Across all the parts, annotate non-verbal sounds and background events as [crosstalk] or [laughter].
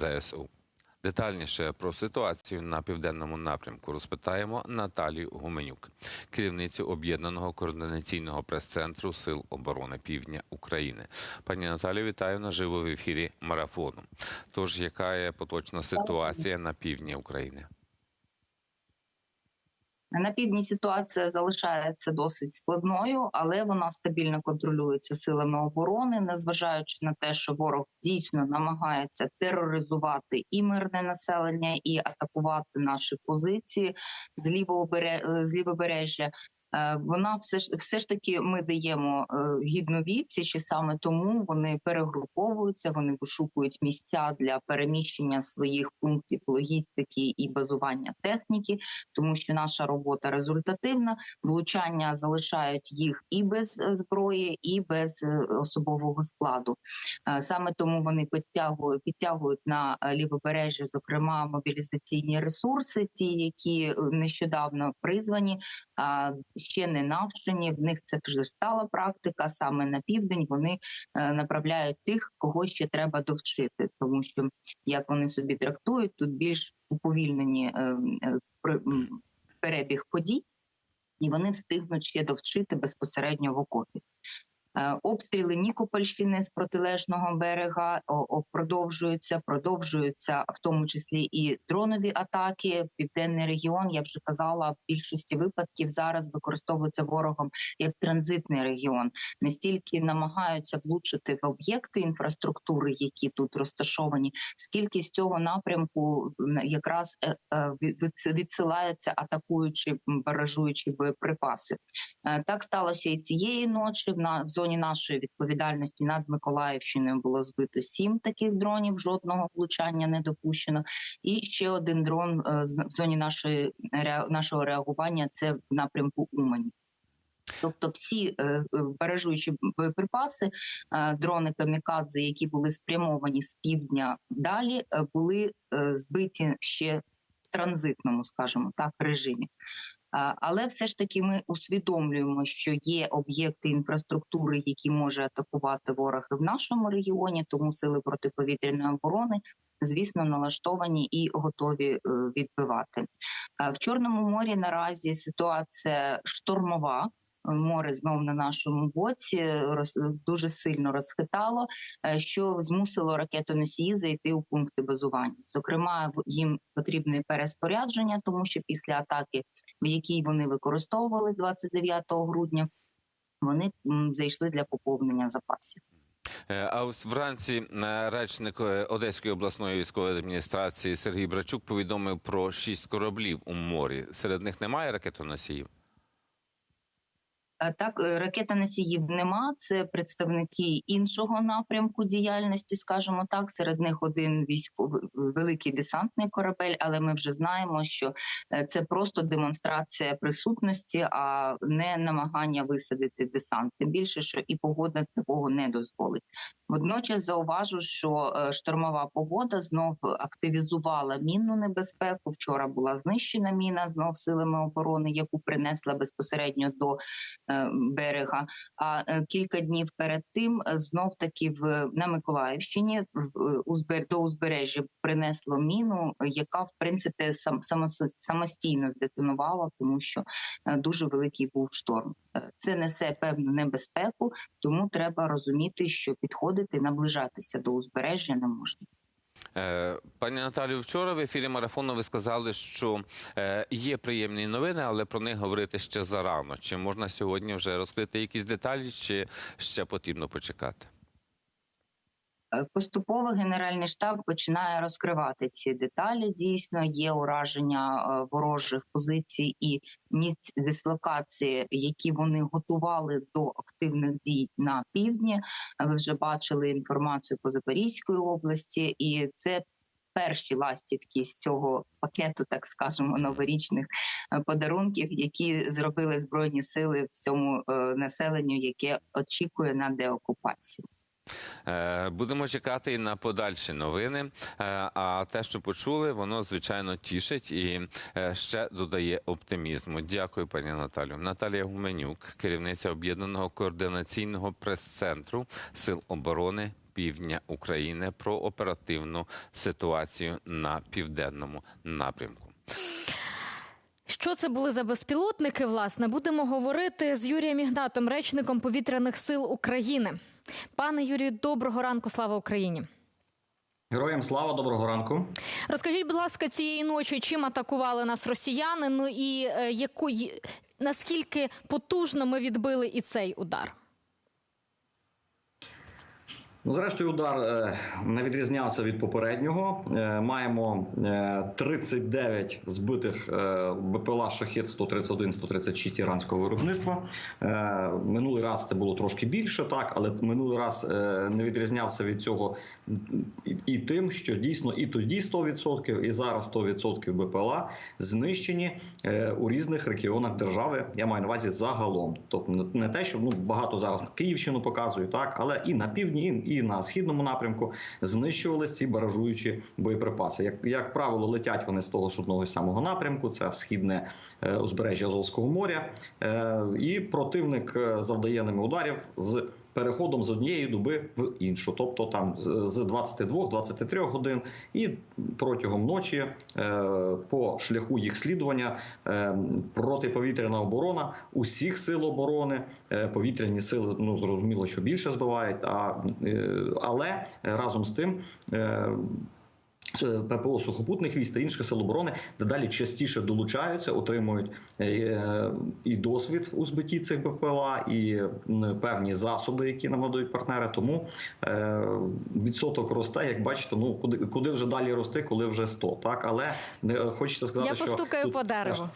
ЗСУ. Детальніше про ситуацію на південному напрямку розпитаємо Наталію Гуменюк, керівницю об'єднаного координаційного прес-центру Сил оборони Півдня України. Пані Наталію, вітаю наживо в ефірі марафону. Тож, яка є поточна ситуація на півдні України? На півдні ситуація залишається досить складною, але вона стабільно контролюється силами оборони, незважаючи на те, що ворог дійсно намагається тероризувати і мирне населення, і атакувати наші позиції з лівого лівобережжя. Е, Вона все ж все ж таки ми даємо е, гідну відсіч, і саме тому вони перегруповуються, вони вишукують місця для переміщення своїх пунктів логістики і базування техніки, тому що наша робота результативна. Влучання залишають їх і без е, зброї, і без особового складу. Саме тому вони підтягують підтягують на лівобережжя, зокрема мобілізаційні ресурси, ті, які нещодавно призвані ще не навчені. В них це вже стала практика. Саме на південь вони е, направляють тих, кого ще треба довчити, тому що як вони собі трактують, тут більш уповільнені е, е, перебіг подій, і вони встигнуть ще довчити безпосередньо в окопі. Е, Обстріли Нікопольщини з протилежного берега продовжуються, продовжуються в тому числі і дронові атаки. Південний регіон, я вже казала, в більшості випадків зараз використовується ворогом як транзитний регіон. Не стільки намагаються влучити в об'єкти інфраструктури, які тут розташовані, скільки з цього напрямку якраз е, е, від- від- відсилаються атакуючи баражуючі боєприпаси. Так сталося і цієї ночі. В зоні нашої відповідальності над Миколаївщиною було збито сім таких дронів. Жодного влучання не допущено. І ще один дрон е, в зоні нашої нашого реагування. Це в напрямку Умані. Тобто, всі е, е, баражуючі боєприпаси, е, дрони камікадзе, які були спрямовані з півдня далі, е, були е, збиті ще в транзитному, скажімо так, режимі. Але все ж таки ми усвідомлюємо, що є об'єкти інфраструктури, які може атакувати ворог в нашому регіоні, тому сили протиповітряної оборони, звісно, налаштовані і готові е, відбивати. В Чорному морі наразі ситуація штормова. Море знов на нашому боці роз дуже сильно розхитало, е, що змусило ракетоносії зайти у пункти базування. Зокрема, їм потрібне переспорядження, тому що після атаки в якій вони використовували 29 грудня, вони зайшли для поповнення запасів. Е, А ось вранці е, речник Одеської обласної військової адміністрації Сергій Брачук повідомив про шість кораблів у морі. Серед них немає ракетоносіїв. Так, е, ракетоносіїв нема. Це представники іншого напрямку діяльності, скажімо так. Серед них один військовий великий десантний корабель, але ми вже знаємо, що е, це просто демонстрація присутності, а не намагання висадити десант. Тим більше, що і погода такого не дозволить. Водночас зауважу, що е, штормова погода знов активізувала мінну небезпеку. Вчора була знищена міна знов силами оборони, яку принесла безпосередньо до берега. А е, кілька днів перед тим е, знов таки в на Миколаївщині в е, узбер до узбережжя принесло міну, е, яка в принципі сам самос- самостійно здетонувала, тому що е, дуже великий був шторм. Е, Це несе певну небезпеку, тому треба розуміти, що підходити, наближатися до узбережжя не можна. Е, Пані Наталію, вчора в ефірі марафону ви сказали, що е, є приємні новини, але про них говорити ще зарано. Чи можна сьогодні вже розкрити якісь деталі, чи ще потрібно почекати? Е, Поступово Генеральний штаб починає розкривати ці деталі. Дійсно, є ураження е, ворожих позицій і місць дислокації, які вони готували до активних дій на півдні. Ви вже бачили інформацію по Запорізької області, і це. Перші ластівки з цього пакету, так скажемо, новорічних е, подарунків, які зробили збройні сили всьому е, населенню, яке очікує на деокупацію. Е, Будемо чекати і на подальші новини. Е, А те, що почули, воно звичайно тішить і е, ще додає оптимізму. Дякую, пані Наталю. Наталія Гуменюк, керівниця об'єднаного координаційного прес-центру Сил оборони півдня України про оперативну ситуацію на південному напрямку. Що це були за безпілотники? Власне, будемо говорити з Юрієм Ігнатом, речником повітряних сил України. Пане Юрію, доброго ранку, слава Україні. Героям слава, доброго ранку. Розкажіть, будь ласка, цієї ночі чим атакували нас росіяни? Ну і е, яку наскільки потужно ми відбили і цей удар? Ну, зрештою, удар е, не відрізнявся від попереднього. Е, маємо е, 39 збитих е, БПЛА шахет 131-136 іранського виробництва. Минулий раз це було трошки більше, так, але минулий раз не відрізнявся від цього і, тим, що дійсно і тоді 100%, і зараз 100% БПЛА знищені у різних регіонах держави. Я маю на увазі загалом. Тобто не- те, що ну багато зараз Київщину показую, так, але і на півдні, і і на східному напрямку знищувалися ці баражуючі боєприпаси. Як, як правило, летять вони з того ж одного самого напрямку. Це східне е, узбережжя Азовського моря, е, і противник е, завдає ними ударів з. Переходом з однієї доби в іншу, тобто там з- з 22-23 годин, і протягом ночі е, по шляху їх слідування е, протиповітряна оборона усіх сил оборони, е, повітряні сили, ну зрозуміло, що більше збивають, а, але разом з тим. ППО сухопутних військ та інших сил оборони дедалі частіше долучаються, отримують е, і досвід у збитті цих БПЛА, і певні засоби, які нам надають партнери. Тому е, відсоток росте, як бачите, ну куди куди вже далі рости, коли вже 100, так але не хочеться сказати, Я що постукаю тут по дереву.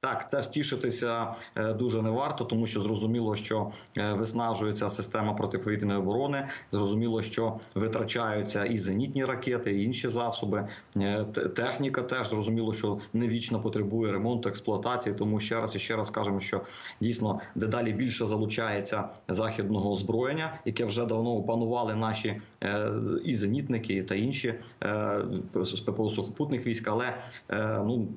Так, теж тішитися е, дуже не варто, тому що зрозуміло, що е, виснажується система протиповітряної оборони. Зрозуміло, що витрачаються і зенітні ракети, і інші засоби. Е, Техніка теж зрозуміло, що не вічно потребує ремонту, експлуатації. Тому ще раз і ще раз кажемо, що дійсно дедалі більше залучається західного озброєння, яке вже давно опанували наші е, і зенітники, та інші е, ППО сухопутних військ, але е, ну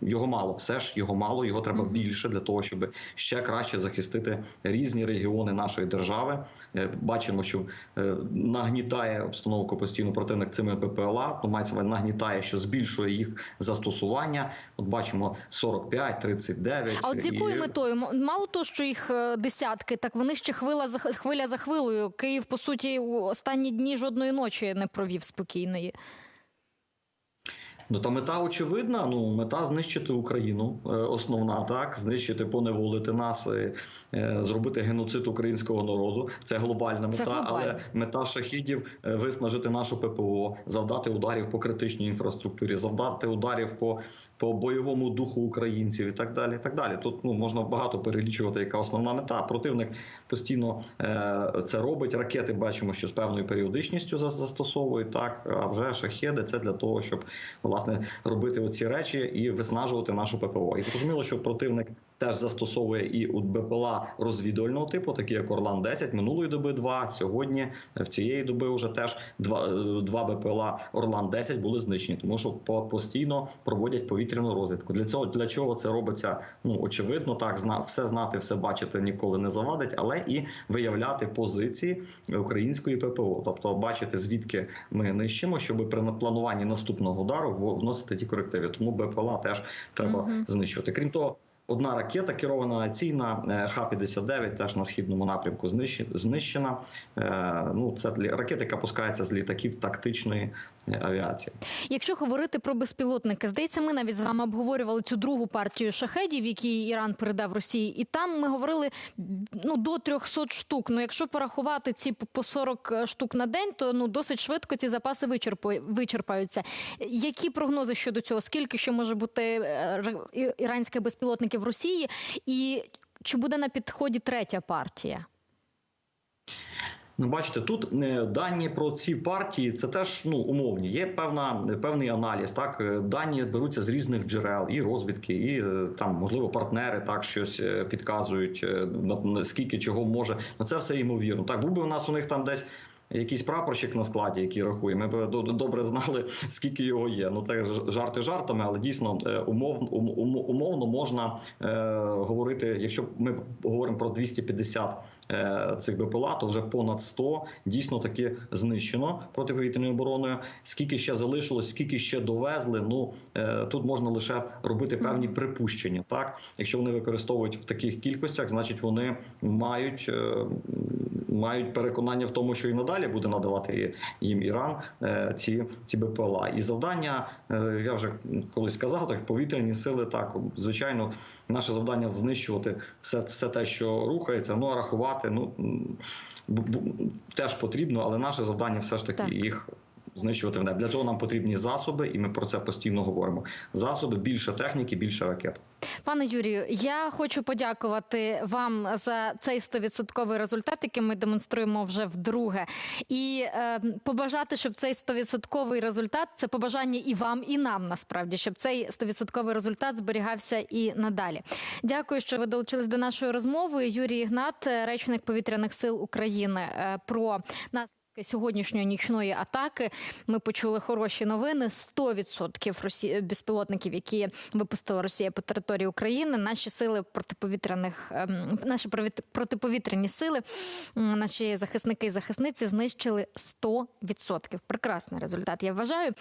його мало, все ж його мало, його треба більше для того, щоб ще краще захистити різні регіони нашої держави. Е, Бачимо, що е, нагнітає обстановку постійно противник цими ППЛА, ну мається нагнітає, що збільшує їх застосування. От бачимо 45, 39. А от з якою і- метою? Мало того, що їх е, десятки, так вони ще хвила за хвиля за хвилею. Київ, по суті, у останні дні жодної ночі не провів спокійної. Ну та мета очевидна. Ну мета знищити Україну, е, основна так, знищити, поневолити нас, е, е, зробити геноцид українського народу. Це глобальна Це мета, але мета шахідів виснажити нашу ППО, завдати ударів по критичній інфраструктурі, завдати ударів по, по бойовому духу українців і так далі. І так далі. Тут ну можна багато перелічувати, яка основна мета. Противник постійно е, це робить. Ракети бачимо, що з певною періодичністю за- застосовують так. А вже шахеди це для того, щоб власне робити оці речі і виснажувати нашу ППО. І зрозуміло, що противник теж застосовує і у БПЛА розвідувального типу, такі як Орлан 10 минулої доби. Два сьогодні е, в цієї доби вже теж два, е, два БПЛА Орлан 10 були знищені, тому що по- постійно проводять повітряну розвідку. Для цього для чого це робиться? Ну очевидно, так зна все знати, все бачити ніколи не завадить, але і виявляти позиції української ППО, тобто бачити звідки ми нищимо, щоб при плануванні наступного удару вносити ті корективи. Тому БПЛА теж треба Мгм. знищувати. Крім того. Одна ракета керована авіаційна е, Х-59 теж на східному напрямку знищена. Е, Ну це ракета, яка пускається з літаків тактичної е, авіації. Якщо говорити про безпілотники, здається, ми навіть з вами обговорювали цю другу партію шахедів, які Іран передав Росії, і там ми говорили ну до 300 штук. Ну якщо порахувати ці по 40 штук на день, то ну досить швидко ці запаси вичерпаються. Які прогнози щодо цього? Скільки ще може бути іранських безпілотників в Росії, і чи буде на підході третя партія? Ну, бачите, тут е, дані про ці партії це теж ну умовні. Є певна певний аналіз. Так Е, дані беруться з різних джерел, і розвідки, і е, там можливо партнери так щось підказують, на скільки чого може. Ну це все ймовірно. Так був би у нас у них там десь. Якийсь прапорщик на складі, який рахує. Ми б до- добре знали, [laughs] скільки його є. Ну так жарти жартами, але дійсно е, умовно, ум- ум- умовно можна е, говорити, якщо ми говоримо про 250 е, цих БПЛА, то вже понад 100 дійсно таки знищено протиповітряною обороною. Скільки ще залишилось, скільки ще довезли. Ну е, тут можна лише робити певні припущення. Так, якщо вони використовують в таких кількостях, значить вони мають, е, мають переконання в тому, що і надалі буде надавати їм Іран е, ці, ці БПЛА. І завдання, е, я вже колись казав, так повітряні сили, так звичайно, наше завдання знищувати все, все те, що рухається. Ну а рахувати, ну теж потрібно, але наше завдання все ж таки Так. їх. Знищувати в небі. Для цього нам потрібні засоби, і ми про це постійно говоримо. Засоби, більше техніки, більше ракет. Пане Юрію, я хочу подякувати вам за цей 100% результат, який ми демонструємо вже вдруге, і е, побажати, щоб цей 100% результат це побажання і вам, і нам насправді, щоб цей 100% результат зберігався і надалі. Дякую, що ви долучились до нашої розмови. Юрій Ігнат, речник повітряних сил України, е, про наслідки Сьогоднішньої нічної атаки ми почули хороші новини. 100% росі... безпілотників, які випустила Росія по території України. Наші сили протиповітряних ем, наші протиповітряні сили, наші захисники і захисниці знищили 100%. Прекрасний результат. Я вважаю.